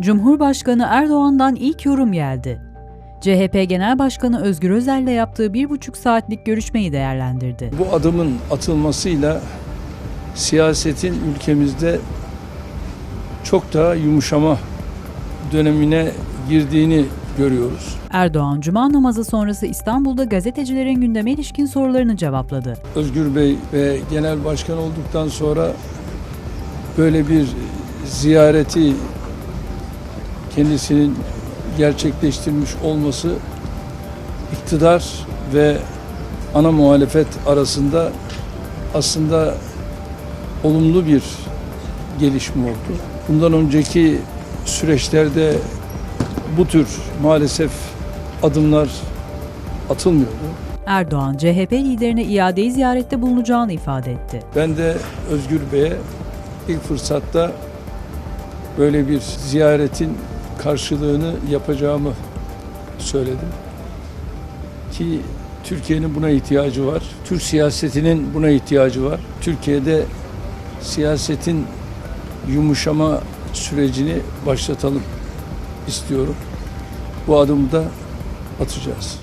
Cumhurbaşkanı Erdoğan'dan ilk yorum geldi. CHP Genel Başkanı Özgür Özel'le yaptığı bir buçuk saatlik görüşmeyi değerlendirdi. Bu adımın atılmasıyla siyasetin ülkemizde çok daha yumuşama dönemine girdiğini görüyoruz. Erdoğan, Cuma namazı sonrası İstanbul'da gazetecilerin gündeme ilişkin sorularını cevapladı. Özgür Bey ve genel başkan olduktan sonra böyle bir ziyareti kendisinin gerçekleştirmiş olması iktidar ve ana muhalefet arasında aslında olumlu bir gelişme oldu. Bundan önceki süreçlerde bu tür maalesef adımlar atılmıyordu. Erdoğan, CHP liderine iadeyi ziyarette bulunacağını ifade etti. Ben de Özgür Bey'e ilk fırsatta böyle bir ziyaretin karşılığını yapacağımı söyledim. Ki Türkiye'nin buna ihtiyacı var. Türk siyasetinin buna ihtiyacı var. Türkiye'de siyasetin yumuşama sürecini başlatalım istiyorum. Bu adımı da atacağız.